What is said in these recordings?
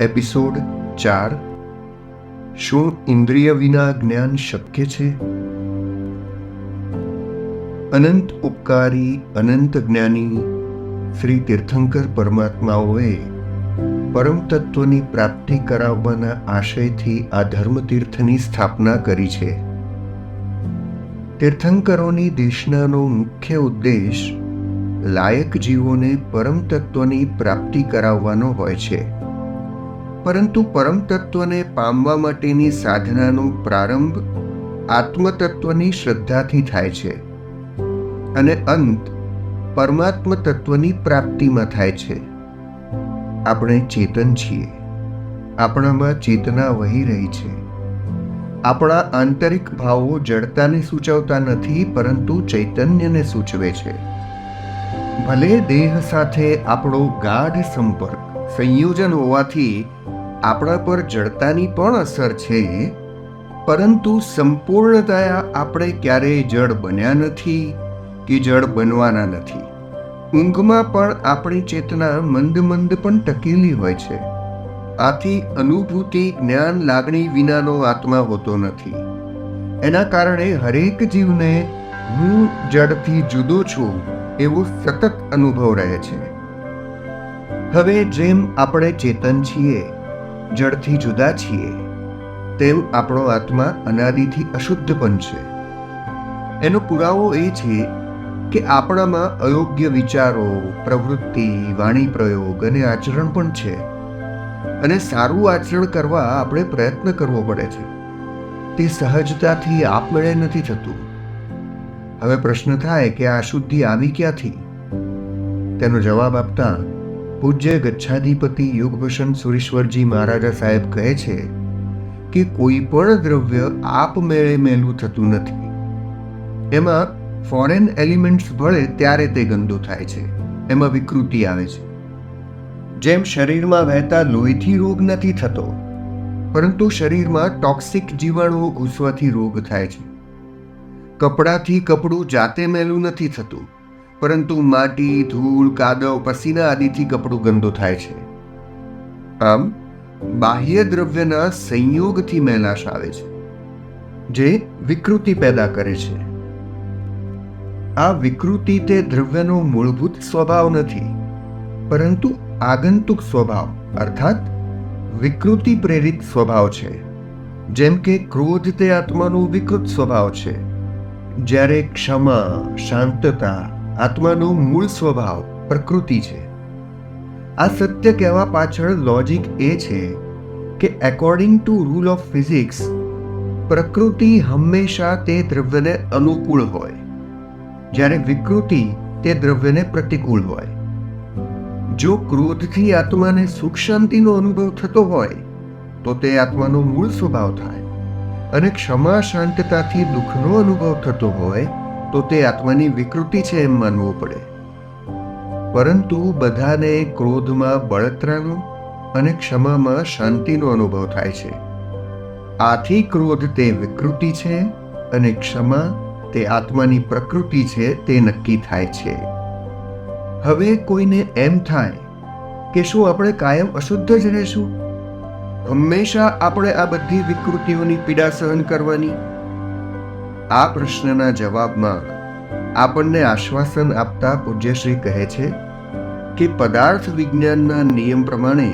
Episode ચાર. શું ઇન્દ્રિય વિના જ્ઞાન શક્ય છે? અનંત ઉપકારી, અનંત જ્ઞાની શ્રી તીર્થંકર પરમાત્માઓએ પરમ તત્વની પ્રાપ્તિ કરાવવાના આશયથી આ ધર્મતીર્થની સ્થાપના કરી છે. તીર્થંકરોની દેશનાનો મુખ્ય ઉદ્દેશ લાયક જીવોને પરમ તત્વની પ્રાપ્તિ કરાવવાનો હોય છે. પરંતુ પરમ પામવા માટેની સાધનાનો પ્રારંભ આત્મતત્વની શ્રદ્ધાથી થાય છે અને અંત પરમાત્મ તત્વની પ્રાપ્તિમાં થાય છે. આપણે ચેતન છીએ. આપણામાં ચેતના વહી રહી છે. આપણા આંતરિક ભાવો જડતાને સૂચવતા નથી, પરંતુ ચૈતન્યને સૂચવે છે. ભલે દેહ સાથે આપણો ગાઢ સંપર્ક સંયોજન હોવાથી આપણા પર જડતાની પણ અસર છે. પરંતુ સંપૂર્ણતયા આપણે ક્યારેય જડ બન્યા નથી કે જડ બનવાના નથી. ઊંઘમાં પણ આપણી ચેતના મંદ મંદ પણ ટકેલી હોય છે. આથી અનુભૂતિ, જ્ઞાન, લાગણી વિનાનો આત્મા હોતો નથી. એના કારણે હરેક જીવને હું જડથી જુદો છું એવો સતત અનુભવ રહે છે. હવે જેમ આપણે ચેતન છીએ જડથી જુદા છીએ, તેમ આપણો આત્મા અનાદિથી અશુદ્ધ પણ છે. એનો પુરાવો એ છે કે આપણામાં અયોગ્ય વિચારો, પ્રવૃત્તિ, વાણી પ્રયોગ અને આચરણ પણ છે. અને સારું આચરણ કરવા આપણે પ્રયત્ન કરવો પડે છે. તે સહજતાથી આપમેળે નથી થતું. હવે પ્રશ્ન થાય કે આ શુદ્ધિ આવી ક્યાંથી? તેનો જવાબ આપતા પૂજ્ય ગચ્છાધિપતિ યુગભૂષણ સુરેશ્વરજી મહારાજા સાહેબ કહે છે કે કોઈ પણ દ્રવ્ય આપમેળે મેલું થતું નથી. એમાં ફોરેન એલિમેન્ટ્સ ભળે ત્યારે તે ગંદુ થાય છે. એમાં વિકૃતિ આવે છે. જેમ શરીરમાં વહેતા લોહીથી રોગ નથી થતો, પરંતુ શરીરમાં ટોક્સિક જીવાણુઓ ઘૂસવાથી રોગ થાય છે. કપડાથી કપડું જાતે મેલું નથી થતું. પરંતુ માટી, ધૂળ, કાદવ, પસીના આદિથી કપડું ગંદુ થાય છે. આમ, બાહ્ય દ્રવ્યના સંયોગથી મેલાશ આવે છે, જે વિકૃતિ પેદા કરે છે. આ વિકૃતિ તે દ્રવ્યનો મૂળભૂત સ્વભાવ નથી, પરંતુ આગંતુક સ્વભાવ, અર્થાત વિકૃતિ પ્રેરિત સ્વભાવ છે. જેમ કે ક્રોધ તે આત્માનો વિકૃત સ્વભાવ છે. જ્યારે ક્ષમા, શાંતતા આત્માનો મૂળ સ્વભાવ, પ્રકૃતિ છે. આ સત્ય કહેવા પાછળ લોજિક એ છે કે according to rule of physics પ્રકૃતિ હંમેશા તે દ્રવ્યને અનુકૂળ હોય. જ્યારે વિકૃતિ તે દ્રવ્યને પ્રતિકૂળ હોય. જો ક્રોધથી આત્માને સુખ શાંતિનો અનુભવ થતો હોય, તો તે આત્માનો મૂળ સ્વભાવ થાય અને ક્ષમા શાંતતાથી દુઃખનો અનુભવ થતો હોય તો તે આત્માની વિકૃતિ છે એમ માનવું પડે. પરંતુ બધાને ક્રોધમાં, બળતરાનો અને ક્ષમામાં શાંતિનો અનુભવ થાય છે. આથી ક્રોધ તે વિકૃતિ છે અને ક્ષમા તે આત્માની પ્રકૃતિ છે તે નક્કી થાય છે. હવે કોઈને એમ થાય કે શું આપણે કાયમ અશુદ્ધ જ રહેશું? હંમેશા આપણે આ બધી વિકૃતિઓની પીડા સહન કરવાની આ પ્રશ્નના જવાબમાં આપણને આશ્વાસન આપતા પૂજ્યશ્રી કહે છે કે પદાર્થ વિજ્ઞાનના નિયમ પ્રમાણે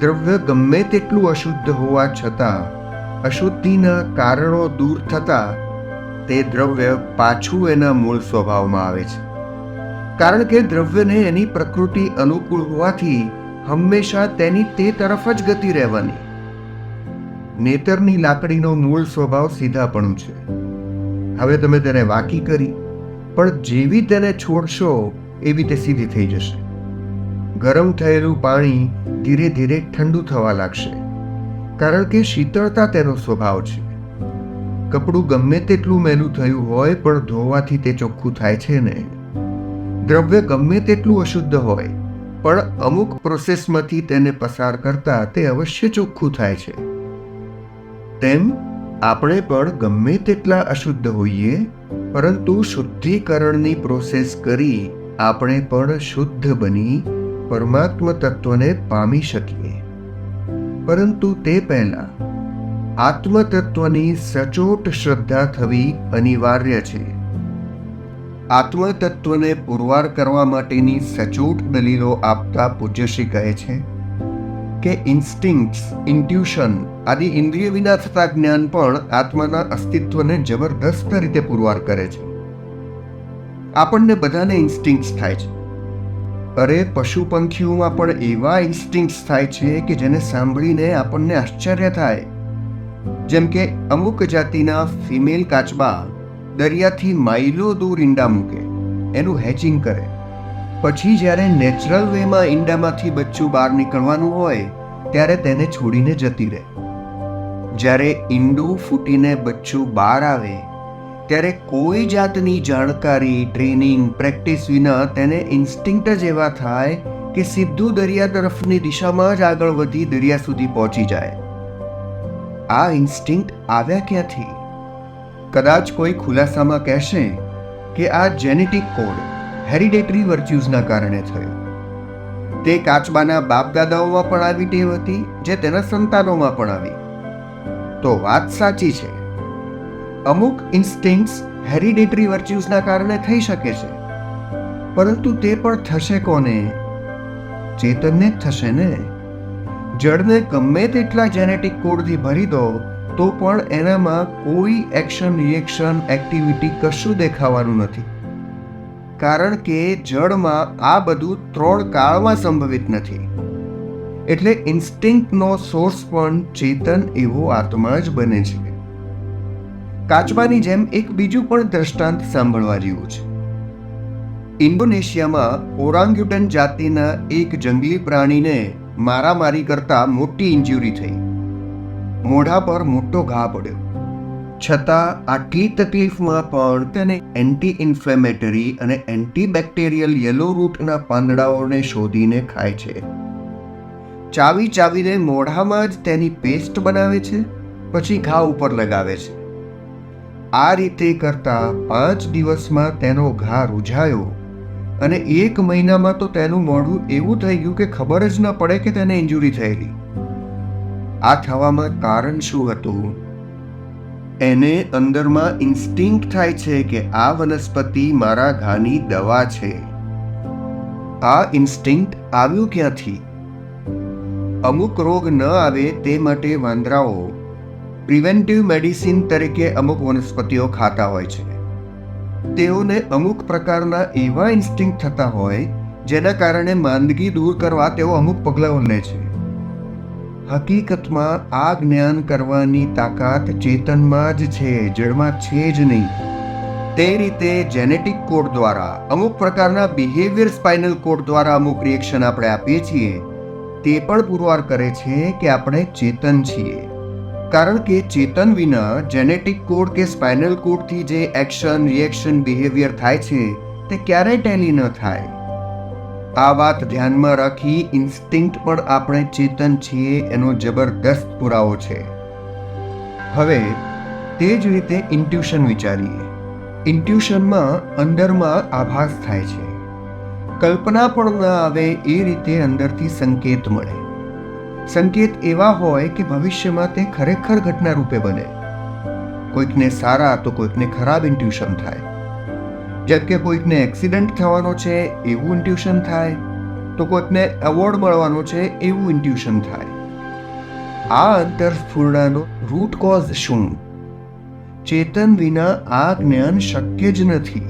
દ્રવ્ય ગમે તેટલું અશુદ્ધ હોવા છતાં, અશુદ્ધિના કારણો દૂર થતાં તે દ્રવ્ય પાછું એના મૂળ સ્વભાવમાં આવે છે. કારણ કે દ્રવ્યને એની પ્રકૃતિ અનુકૂળ હોવાથી હંમેશા તેની તે તરફ જ ગતિ રહેવાની. નેતરની લાકડીનો મૂળ સ્વભાવ સીધાપણું છે. હવે તમે તેને વાકી કરી, પણ જેવી તેને છોડશો, એવી તે સીધી થઈ જશે. ગરમ થયેલું પાણી ધીરે ધીરે ઠંડુ થવા લાગશે, કારણ કે શીતળતા તેનો સ્વભાવ છે. કપડું ગમે તેટલું મેલું થયું હોય, પણ ધોવાથી તે ચોખ્ખું થાય છે ને. દ્રવ્ય ગમે તેટલું અશુદ્ધ હોય, પણ અમુક પ્રોસેસમાંથી તેને પસાર કરતા તે અવશ્ય ચોખ્ખું થાય છે. તેમ આપણે પણ ગમે તેટલા અશુદ્ધ હોઈએ, પરંતુ શુદ્ધિકરણની પ્રોસેસ કરી આપણે પણ શુદ્ધ બની પરમાત્મ તત્વને પામી શકીએ. પરંતુ તે પહેલા આત્મતત્વની સચોટ શ્રદ્ધા થવી અનિવાર્ય છે. આત્મતત્વને પુરવાર કરવા માટેની સચોટ દલીલો આપતા પૂજ્યશ્રી કહે છે કે ઇન્સ્ટિંક્ટ્સ, ઇન્ટ્યુશન આદિ ઇન્દ્રિય વિના થતા જ્ઞાન પણ આત્માના અસ્તિત્વને જબરદસ્ત રીતે પુરવાર કરે છે. આપણને બધાને ઇન્સ્ટિંક્ટ્સ થાય છે. અરે પશુ પંખીઓમાં પણ એવા ઇન્સ્ટિંક્ટ્સ થાય છે કે જેને સાંભળીને આપણને આશ્ચર્ય થાય. જેમ કે, અમુક જાતિના ફિમેલ કાચબા દરિયાથી માઇલો દૂર ઈંડા મૂકે. એનું હેચિંગ કરે. પછી જ્યારે નેચરલ વેમાં ઈંડામાંથી બચ્ચું બહાર નીકળવાનું હોય, ત્યારે તેને છોડીને જતી રહે. જ્યારે ઈંડું ફૂટીને બચ્ચું બહાર આવે, ત્યારે કોઈ જાતની જાણકારી, ટ્રેનિંગ, પ્રેક્ટિસ વિના તેને ઇન્સ્ટિંક્ટ જ એવા થાય કે સીધું દરિયા તરફની દિશામાં જ આગળ વધી દરિયા સુધી પહોંચી જાય. આ ઇન્સ્ટિંક્ટ આવ્યા ક્યાંથી? કદાચ કોઈ ખુલાસામાં કહેશે કે આ જેનેટિક કોડ હેરિડેટરી વર્ચ્યુઝના કારણે થયો. તે કાચબાના બાપ દાદાઓમાં પણ આવી ટેવ હતી, જે તેના સંતાનોમાં પણ આવી. તો વાત સાચી છે. અમુક ઇન્સ્ટિંક્ટ્સ હેરિડેટરી વર્ચ્યુઝના કારણે થઈ શકે છે. પરંતુ તે પણ થશે કોને? ચેતનને જ થશે ને? જળને ગમે તેટલા જેનેટિક કોડથી ભરી દો, તો પણ એનામાં કોઈ એક્શન રિએક્શન એક્ટિવિટી કશું દેખાવાનું નથી. કારણ કે જળમાં આ બધું ત્રણ કાળમાં સંભવિત નથી. એટલે ઇન્સ્ટિંક્ટનો સોર્સ પણ ચેતન એવો આત્મા જ બને છે. કાચબાની જેમ એક બીજું પણ દ્રષ્ટાંત સાંભળવા જેવું છે. ઇન્ડોનેશિયામાં ઓરાંગ્યુટન જાતિના એક જંગલી પ્રાણીને મારામારી કરતા મોટી ઇન્જ્યુરી થઈ. મોઢા પર મોટો ઘા પડ્યો. છતાં આટલી તકલીફમાં પણ તેને એન્ટી ઇન્ફ્લેમેટરી અને એન્ટીબેક્ટેરિયલ યલો રૂટના પાંદડાઓને શોધીને ખાય છે. ચાવી ચાવીને મોઢામાં જ તેની પેસ્ટ બનાવે છે, પછી ઘા ઉપર લગાવે છે. આ રીતે કરતા પાંચ દિવસમાં તેનો ઘા રૂઝાયો અને એક મહિનામાં તો તેનું મોઢું એવું થઈ ગયું કે ખબર જ ન પડે કે તેને ઇન્જુરી થયેલી. આ થવામાં કારણ શું હતું? એને અંદરમાં ઇન્સ્ટિંક થાય છે કે આ વનસ્પતિ મારા ઘાની દવા છે. આ ઇન્સ્ટિંક્ટ આવ્યું ક્યાંથી? અમુક રોગ ન આવે તે માટે વાંદરાઓ પ્રિવેન્ટિવ મેડિસિન તરીકે અમુક વનસ્પતિઓ ખાતા હોય છે. તેઓને અમુક પ્રકારના એવા ઇન્સ્ટિંક થતા હોય જેના કારણે માંદગી દૂર કરવા તેઓ અમુક પગલાઓ લે છે. હકીકતમાં આ જ્ઞાન કરવાની તાકાત ચેતનમાં જ છે, જળમાં છે જ નહીં. તે રીતે જેનેટિક કોડ દ્વારા, અમુક પ્રકારના બિહેવિયર સ્પાઇનલ કોડ દ્વારા અમુક રિએક્શન આપણે આપીએ છીએ. તે પણ પુરવાર કરે છે કે આપણે ચેતન છીએ. કારણ કે ચેતન વિના જેનેટિક કોડ કે સ્પાઇનલ કોડથી જે એક્શન રિએક્શન બિહેવિયર થાય છે, તે ક્યારેય ટેલી ન થાય. આ વાત ધ્યાનમાં રાખી ઇન્સ્ટિંક્ટ પણ આપણે ચેતન છીએ, એનો જબરદસ્ત પુરાવો છે. હવે, તે જ રીતે ઇન્ટ્યુશન વિચારીએ. ઇન્ટ્યુશનમાં અંદરમાં આભાસ થાય છે. કલ્પના પણ ન આવે એ રીતે અંદરથી સંકેત મળે. સંકેત એવા હોય કે ભવિષ્યમાં તે ખરેખર ઘટના રૂપે બને. કોઈકને સારા તો કોઈકને ખરાબ ઇન્ટ્યુશન થાય. જેમ કે કોઈકને એક્સિડન્ટ થવાનો છે, એવું ઇન્ટ્યુશન થાય, તો કોઈકને એવોર્ડ મળવાનો છે, એવું ઇન્ટ્યુશન થાય. આ અંતરસ્ફૂર્ણાનો રૂટ કોઝ શું? ચેતન વિના આ જ્ઞાન શક્ય જ નથી.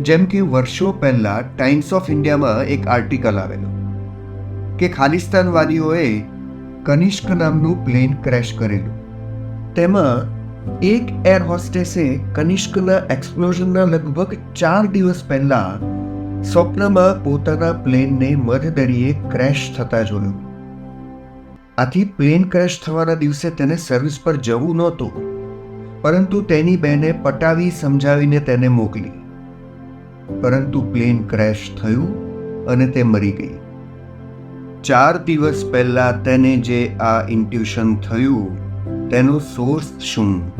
જેમ કે વર્ષો પહેલા ટાઈમ્સ ઓફ ઇન્ડિયામાં એક આર્ટિકલ આવેલો, કે ખાલિસ્તાનવાદીઓએ કનિષ્ક નામનું પ્લેન ક્રેશ કરેલું. તેમાં એક એર હોસ્ટેસે કનિષ્કના એક્સપ્લોઝનના લગભગ ચાર દિવસ પહેલા સ્વપ્નમાં પોતાના પ્લેનને મધદરિયે ક્રેશ થતા જોયું. આથી પ્લેન ક્રેશ થવાના દિવસે તેને સર્વિસ પર જવું નહોતું, પરંતુ તેની બહેને પટાવી સમજાવીને તેને મોકલી. પરંતુ પ્લેન ક્રેશ થયું અને તે મરી ગઈ. ચાર દિવસ પહેલા તેને જે આ ઇન્ટ્યુશન થયું તેનો સોર્સ શું?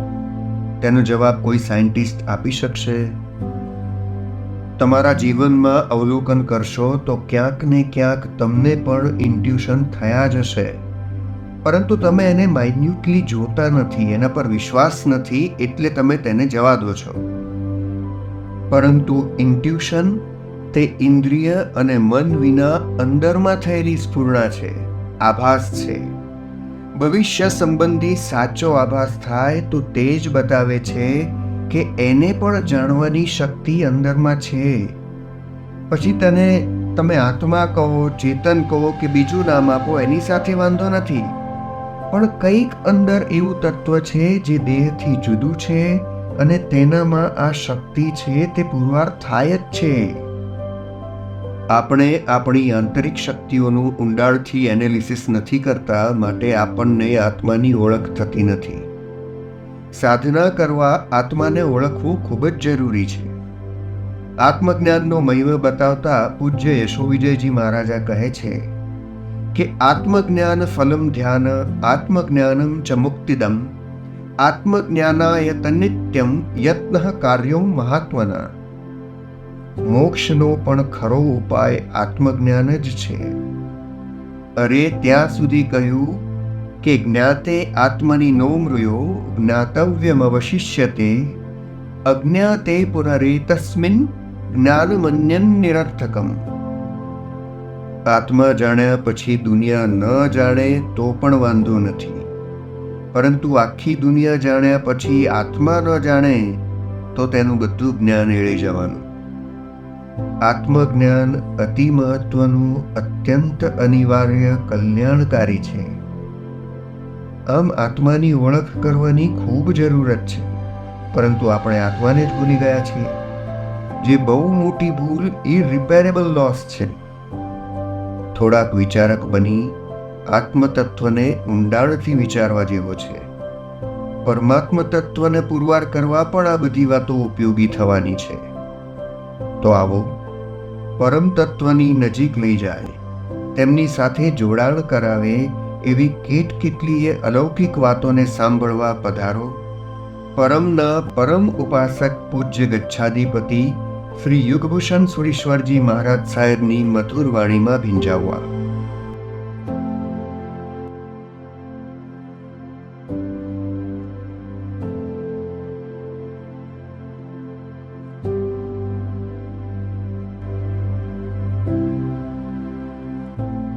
તેનો જવાબ કોઈ સાયન્ટિસ્ટ આપી શકશે? તમારા જીવનમાં અવલોકન કરશો તો ક્યાંક ને ક્યાંક તમને પણ ઇન્ટ્યુશન થયા જ હશે. પરંતુ તમે એને માઇન્યુટલી જોતા નથી, એના પર વિશ્વાસ નથી, એટલે તમે તેને જવા દો છો. પરંતુ ઇન્ટ્યુશન તે ઇન્દ્રિય અને મન વિના અંદરમાં થયેલી સ્ફૂર્ણા છે, આભાસ છે. ભવિષ્ય સંબંધી સાચો આભાસ થાય તો તે જ બતાવે છે કે એને પણ જાણવાની શક્તિ અંદરમાં છે. પછી તને, તમે આત્મા કહો, ચેતન કહો કે બીજું નામ આપો, એની સાથે વાંધો નથી. પણ કંઈક અંદર એવું તત્વ છે જે દેહથી જુદું છે અને તેનામાં આ શક્તિ છે તે પુરવાર થાય જ છે. આપણે આપણી આંતરિક શક્તિઓનું ઊંડાણથી એનાલિસિસ નથી કરતા માટે આપણને આત્માની ઓળખ થતી નથી. સાધના કરવા આત્માને ઓળખવું ખૂબ જ જરૂરી છે. આત્મજ્ઞાનનો મહિમા બતાવતા પૂજ્ય યશો વિજયજી મહારાજા કહે છે કે આત્મજ્ઞાન ફલમ ધ્યાન, આત્મજ્ઞાનમ ચ મુક્તિદમ, આત્મજ્ઞાનાય તનિત્યમ યત્ન કાર્યો મહાત્મના. મોક્ષનો પણ ખરો ઉપાય આત્મજ્ઞાન જ છે. અરે ત્યાં સુધી કહ્યું કે જ્ઞાતે આત્મની નો મૃયો જ્ઞાતવ્યમ અવશિષ્યતે, અજ્ઞાતે પુનરે તસ્મિન જ્ઞાનમન્યન નિરર્થકમ. આત્મા જાણ્યા પછી દુનિયા ન જાણે તો પણ વાંધો નથી. પરંતુ આખી દુનિયા જાણ્યા પછી આત્મા ન જાણે તો તેનું બધું જ્ઞાન એળી જવાનું. આત્મજ્ઞાન અતિ મહત્વનું, અત્યંત અનિવાર્ય, કલ્યાણકારી છે. આમ આત્માની ઓળખ કરવાની ખૂબ જરૂરત છે, પરંતુ આપણે આત્માને જ ભૂલી ગયા છીએ. જે બહુ મોટી ભૂલ ઇરિપેરેબલ લોસ છે. થોડાક વિચારક બની, આત્મતત્વને ઊંડાણથી વિચારવા જેવો છે. પરમાત્મ તત્વને પુરવાર કરવા પણ આ બધી વાતો ઉપયોગી થવાની છે. તો આવો. પરમ તત્વની નજીક લઈ જાય. તેમની સાથે જોડાણ કરાવે એવી કેટ કેટલીય અલૌકિક વાતોને સાંભળવા પધારો. પરમના પરમ ઉપાસક પૂજ્ય ગચ્છાધિપતિ શ્રી યુગભૂષણ સુરેશ્વરજી મહારાજ સાહેબની મધુર વાણીમાં ભીંજાવવા.